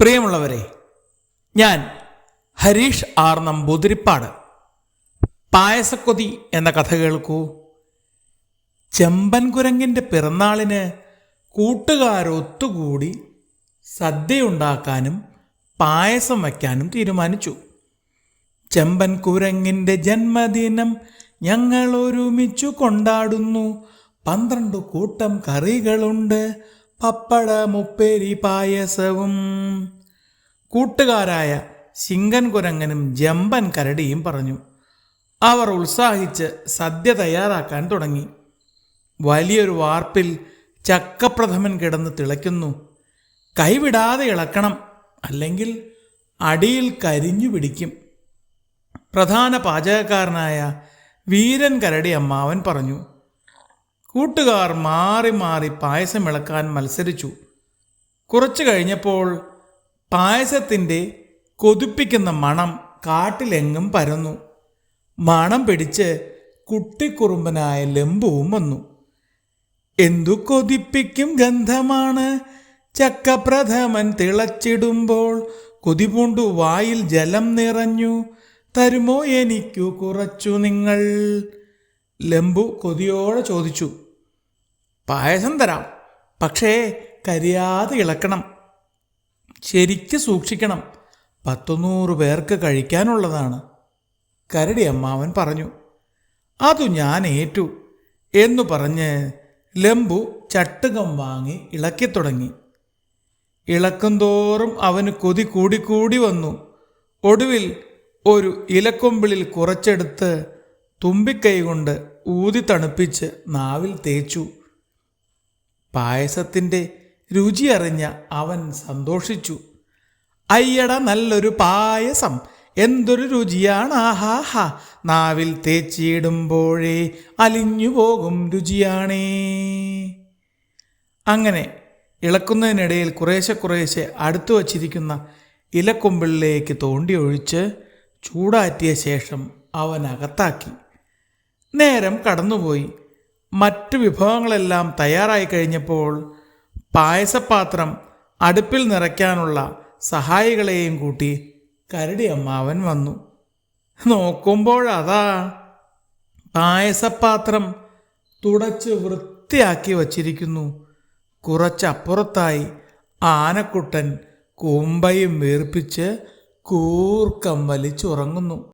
പ്രിയമുള്ളവരെ ഞാൻ ഹരീഷ് ആർ നമ്പൂതിരിപ്പാട്. പായസക്കൊതി എന്ന കഥ കേൾക്കൂ. ചെമ്പൻ കുരങ്ങിന്റെ പിറന്നാളിന് കൂട്ടുകാരൊത്തുകൂടി സദ്യയുണ്ടാക്കാനും പായസം വയ്ക്കാനും തീരുമാനിച്ചു. ചെമ്പൻ കുരങ്ങിന്റെ ജന്മദിനം ഞങ്ങൾ ഒരുമിച്ചു കൊണ്ടാടുന്നു. പന്ത്രണ്ട് കൂട്ടം കറികളുണ്ട്. പപ്പട മുപ്പേരി പായസവും. കൂട്ടുകാരായ ശിങ്കൻ കുരങ്ങനും ജമ്പൻ കരടിയും പറഞ്ഞു അവർ ഉത്സാഹിച്ച് സദ്യ തയ്യാറാക്കാൻ തുടങ്ങി. വലിയൊരു വാർപ്പിൽ ചക്കപ്രഥമൻ കിടന്ന് തിളയ്ക്കുന്നു. കൈവിടാതെ ഇളക്കണം അല്ലെങ്കിൽ അടിയിൽ കരിഞ്ഞു പിടിക്കും. പ്രധാന പാചകക്കാരനായ വീരൻ കരടി അമ്മാവൻ പറഞ്ഞു കൂട്ടുകാർ മാറി മാറി പായസം ഇളക്കാൻ മത്സരിച്ചു. കുറച്ചു കഴിഞ്ഞപ്പോൾ പായസത്തിന്റെ കൊതിപ്പിക്കുന്ന മണം കാട്ടിലെങ്ങും പരന്നു. മണം പിടിച്ച് കുട്ടിക്കുറുമ്പനായ ലംബുവും വന്നു. എന്തു കൊതിപ്പിക്കും ഗന്ധമാണ്? ചക്കപ്രഥമൻ തിളച്ചിടുമ്പോൾ കൊതിപൂണ്ടു വായിൽ ജലം നിറഞ്ഞു. തരുമോ എനിക്കു കുറച്ചു നിങ്ങൾ? ലംബു കൊതിയോടെ ചോദിച്ചു. പായസം തരാം. പക്ഷേ കരിയാതെ ഇളക്കണം. ശരിക്ക് സൂക്ഷിക്കണം. പത്തുനൂറ് പേർക്ക് കഴിക്കാനുള്ളതാണ്. കരടി അമ്മാവൻ പറഞ്ഞു. അതു ഞാൻ ഏറ്റു എന്നു പറഞ്ഞ് ലംബു ചട്ടുകം വാങ്ങി ഇളക്കിത്തുടങ്ങി ഇളക്കുംതോറും അവന് കൊതി കൂടിക്കൂടി വന്നു. ഒടുവിൽ ഒരു ഇലക്കൊമ്പിളിൽ കുറച്ചെടുത്ത് തുമ്പിക്കൈ കൊണ്ട് ഊതി തണുപ്പിച്ച് നാവിൽ തേച്ചു. പായസത്തിന്റെ രുചി അറിഞ്ഞ അവൻ സന്തോഷിച്ചു. അയ്യട നല്ലൊരു പായസം. എന്തൊരു രുചിയാണ്. ആഹാഹാ. നാവിൽ തേച്ചിടുമ്പോഴേ അലിഞ്ഞു പോകും രുചിയാണേ. അങ്ങനെ ഇളക്കുന്നതിനിടയിൽ കുറേശ്ശെ കുറേശ്ശെ അടുത്തു വച്ചിരിക്കുന്ന ഇലക്കൊമ്പിളിലേക്ക് തോണ്ടി ഒഴിച്ച് ചൂടാറ്റിയ ശേഷം അവൻ അകത്താക്കി. നേരം കടന്നുപോയി. മറ്റു വിഭവങ്ങളെല്ലാം തയ്യാറായി കഴിഞ്ഞപ്പോൾ പായസപാത്രം അടുപ്പിൽ നിറയ്ക്കാനുള്ള സഹായികളെയും കൂട്ടി കരടി അമ്മാവൻ വന്നു. നോക്കുമ്പോഴതാ പായസപാത്രം തുടച്ച് വൃത്തിയാക്കി വച്ചിരിക്കുന്നു. കുറച്ചപ്പുറത്തായി ആനക്കുട്ടൻ കൂമ്പയും വീർപ്പിച്ച് കൂർക്കം വലിച്ചുറങ്ങുന്നു.